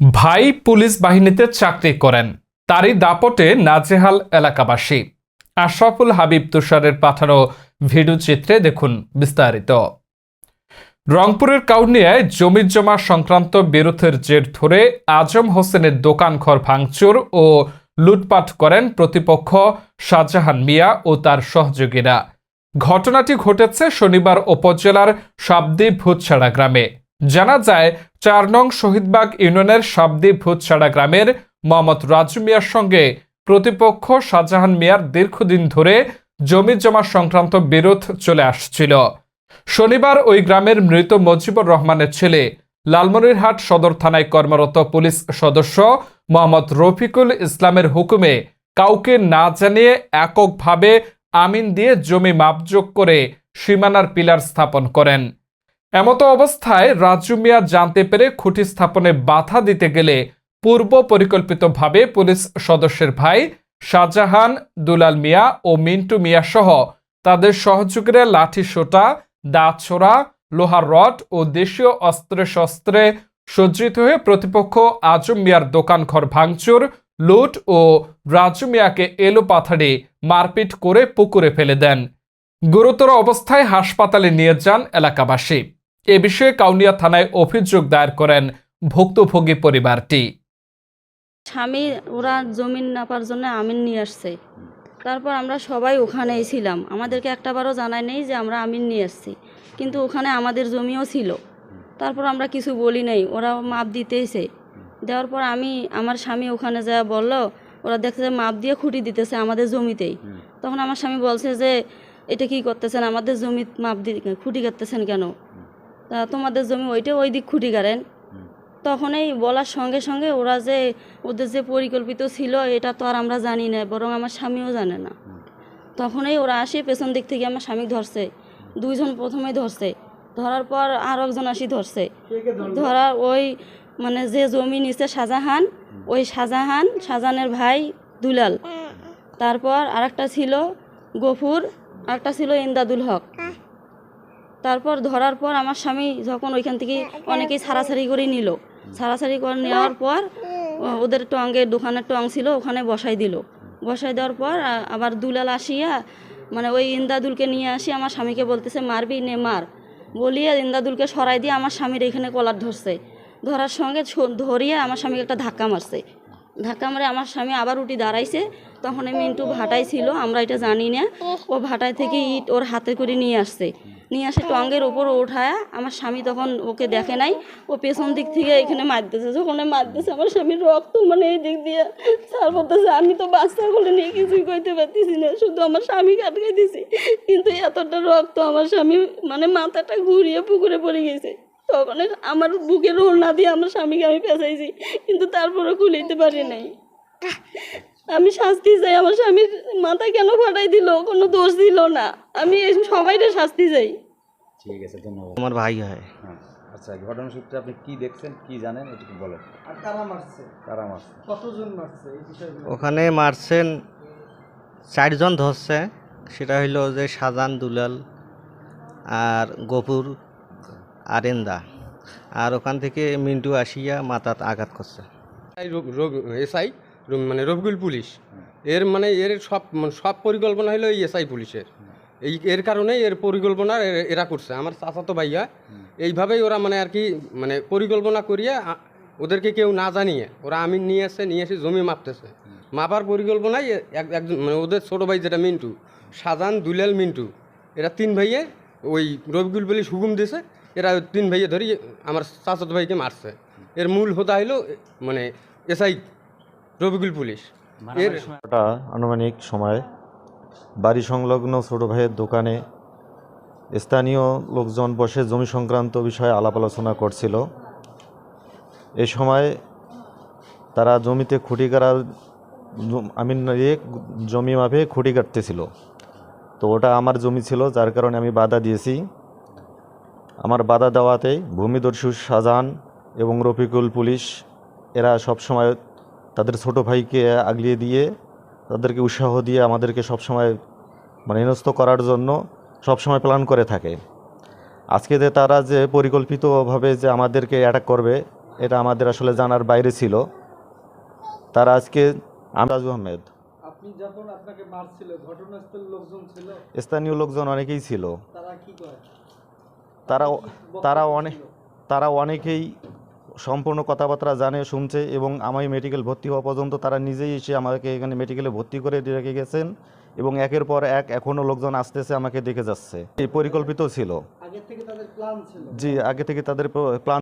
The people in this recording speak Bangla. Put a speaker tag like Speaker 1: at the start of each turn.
Speaker 1: ভাই পুলিশ বাহিনীতে চাকরি করেন। তারই দাপটে নাজেহাল এলাকাবাসী। আশরাফুল হাবিব তুষারের পাঠানো ভিডিও চিত্রে দেখুন বিস্তারিত। রংপুরের কাউনিয়ায় জমি জমা সংক্রান্ত বিরোধের জের ধরে আজম হোসেনের দোকান ঘর ভাঙচুর ও লুটপাট করেন প্রতিপক্ষ শাহজাহান মিয়া ও তার সহযোগীরা। ঘটনাটি ঘটেছে শনিবার উপজেলার সাবদি ভূতছাড়া গ্রামে। জানা যায়, চার নং শহীদবাগ ইউনিয়নের সাবদি ভূতছাড়া গ্রামের মোহাম্মদ রাজু মিয়ার সঙ্গে প্রতিপক্ষ শাহজাহান মিয়ার দীর্ঘদিন ধরে জমি জমা সংক্রান্ত বিরোধ চলে আসছিল। শনিবার ওই গ্রামের মৃত মজিবুর রহমানের ছেলে, লালমনিরহাট সদর থানায় কর্মরত পুলিশ সদস্য মোহাম্মদ রফিকুল ইসলামের হুকুমে কাউকে না জানিয়ে এককভাবে আমিন দিয়ে জমি মাপযোগ করে সীমানার পিলার স্থাপন করেন। এমতো অবস্থায় রাজু মিয়া জানতে পেরে খুঁটি স্থাপনে বাধা দিতে গেলে পূর্ব পরিকল্পিতভাবে পুলিশ সদস্যের ভাই শাহজাহান, দুলাল মিয়া ও মিন্টু মিয়া সহ তাদের সহযোগীরা লাঠি সোটা, দাঁত ছোড়া, লোহার রড ও দেশীয় অস্ত্রে শস্ত্রে সজ্জিত হয়ে প্রতিপক্ষ আজম মিয়ার দোকান ঘর ভাঙচুর, লুট ও রাজু মিয়াকে এলো পাথাড়ি মারপিট করে পুকুরে ফেলে দেন। গুরুতর অবস্থায় হাসপাতালে নিয়ে যান এলাকাবাসী। এ বিষয়ে কাউনিয়া থানায় অভিযোগ দায়ের করেন ভুক্তভোগী পরিবারটি।
Speaker 2: স্বামী ওরা জমিন নাপার জন্য আমিন নিয়ে আসছে। তারপর আমরা সবাই ওখানেই ছিলাম। আমাদেরকে একটাবারও জানায় নেই যে আমরা আমিন নিয়ে আসছি। কিন্তু ওখানে আমাদের জমিও ছিল। তারপর আমরা কিছু বলি নাই। ওরা মাপ দিতেইছে। দেওয়ার পর আমি আমার স্বামী ওখানে যা বলল ওরা দেখছে যে মাপ দিয়ে খুঁটি দিতেছে আমাদের জমিতেই। তখন আমার স্বামী বলছে যে এটা কি করতেছেন? আমাদের জমি মাপ দি খুঁটি কাটতেছেন কেন? তা তোমাদের জমি ওইটা ওই দিক খুঁটি কাটেন। তখনই বলার সঙ্গে সঙ্গে ওরা যে ওদের যে পরিকল্পিত ছিল এটা তো আর আমরা জানি না বরং আমার স্বামীও জানে না। তখনই ওরা আসে পেছন দিক থেকে আমার স্বামী ধরছে। দুইজন প্রথমে ধরছে। ধরার পর আর একজন আসি ধরছে। ধরার ওই মানে যে জমি নিছে শাহজাহান ওই শাহজাহান শাহজাহানের ভাই দুলাল। তারপর আরেকটা ছিল গফুর আরেকটা ছিল ইন্দাদুল হক। তারপর ধরার পর আমার স্বামী যখন ওইখান থেকে অনেকেই ছাড়াছাড়ি করে নিল। ছাড়াছাড়ি করে নেওয়ার পর ওদের টঙ্গে দোকানের টং ছিল ওখানে বসাই দিল। বসাই দেওয়ার পর আবার দুলাল আসিয়া মানে ওই ইন্দাদুলকে নিয়ে আসি আমার স্বামীকে বলতেছে মারবি নে মার। বলিয়ে ইন্দাদুলকে সরাই দিয়ে আমার স্বামীর এখানে কলার ধরছে। ধরার সঙ্গে ধরিয়ে আমার স্বামীকে একটা ধাক্কা মারছে। ধাক্কা মারে আমার স্বামী আবার উঠি দাঁড়াইছে। তখন আমি মিন্টু ভাটাই ছিল আমরা এটা জানি না। ও ভাটায় থেকে ইট ওর হাতে করে নিয়ে আসছে। নিয়ে আসে টঙ্গের ওপর ওঠায়। আমার স্বামী তখন ওকে দেখে নাই। ও পেছন দিক থেকে এখানে মারতেছে। যখন মারতেছে, আমার স্বামীর রক্ত মানে এই দিক দিয়ে স্যার বলতেছে আমি তো বাচ্চা কোলে নিয়ে কিছুই কইতে পারতেছি না। শুধু আমার স্বামীকে আটকে দিছি কিন্তু এতটা রক্ত আমার স্বামী মানে মাথাটা ঘুরিয়ে পুকুরে পড়ে গেছে। তখন আমার বুকে রোল না দিয়ে আমার স্বামীকে আমি পেঁচাইছি। কিন্তু তারপরে খুলিতে পারি নাই। আমি শাস্তি চাই। আমার স্বামীর মাথা কেন ফাটাই দিল? কোনো দোষ দিল না। আমি এই সবাইটা শাস্তি চাই।
Speaker 3: ঠিক আছে ধন্যবাদ।
Speaker 4: আমার ভাই হয়।
Speaker 3: হ্যাঁ আচ্ছা ঘটনা সূত্রে আপনি কি দেখছেন কি জানেন এটুকু বলেন।
Speaker 5: আর কারা মারছে। কতজন মারছে
Speaker 4: ওখানে মারছেন চারজন ধরছে। সেটা হইল যে শাহজান দুলাল আর গফুর আরেন্দা আর ওখান থেকে মিন্টু আসিয়া মাথাত আঘাত করছে।
Speaker 6: এসআই? মানে রবিকুল পুলিশ। এর মানে এর সব মানে সব পরিকল্পনা হলো এই এসআই পুলিশের। এই এর কারণেই এর পরিকল্পনা এরা করছে। আমার চাচাতো ভাইয়া এইভাবেই ওরা মানে আর কি মানে পরিকল্পনা করিয়ে ওদেরকে কেউ না জানিয়ে ওরা আমিন নিয়ে আসছে নিয়ে এসে জমি মাপতেছে। মাপার পরিকল্পনায় এক একজন মানে ওদের ছোটো ভাই যেটা মিন্টু সাজান দুলাল মিন্টু এরা তিন ভাইয়ে ওই রবিকুল পুলিশ হুকুম দিয়েছে এরা তিন ভাইয়ে ধরি আমার চাচাতো ভাইকে মারছে। এর মূল হোতা হলো মানে এসআই রবিকুল পুলিশ। এর
Speaker 7: ওটা আনুমানিক সময় বাড়ি সংলগ্ন ছোট ভাইয়ের দোকানে স্থানীয় লোকজন বসে জমি সংক্রান্ত বিষয়ে আলাপ আলোচনা করছিল। এ সময় তারা জমিতে খুঁটি কাটা আমি আমিন জমি মাপে খুঁটি কাটতেছিল। তো ওটা আমার জমি ছিল যার কারণে আমি বাধা দিয়েছি। আমার বাধা দেওয়াতে ভূমিদর্শী শাহজাহান এবং রফিকুল পুলিশ এরা সবসময় তাদের ছোট ভাইকে আগলিয়ে দিয়ে তাদেরকে উৎসাহ দিয়ে আমাদেরকে সবসময় মানে হেনস্থ করার জন্য সবসময় প্ল্যান করে থাকে। আজকে যে তারা যে পরিকল্পিতভাবে যে আমাদেরকে অ্যাটাক করবে এটা আমাদের আসলে জানার বাইরে ছিল। তারা আজকে আমরাজু আহমেদ। স্থানীয় লোকজন অনেকেই ছিল।
Speaker 5: তারা
Speaker 7: তারা অনেক তারা অনেকেই সম্পূর্ণ কথাবার্তা জানে শুনছে এবং আমায় মেডিকেল ভর্তি হওয়া পর্যন্ত তারা নিজেই এসে আমাকে এখানে মেডিকেলে ভর্তি করে রেখে গেছেন এবং একের পর এক এখনও লোকজন আসতেছে আমাকে দেখে যাচ্ছে। এই পরিকল্পিত
Speaker 5: ছিল।
Speaker 7: জি আগে থেকে তাদের প্ল্যান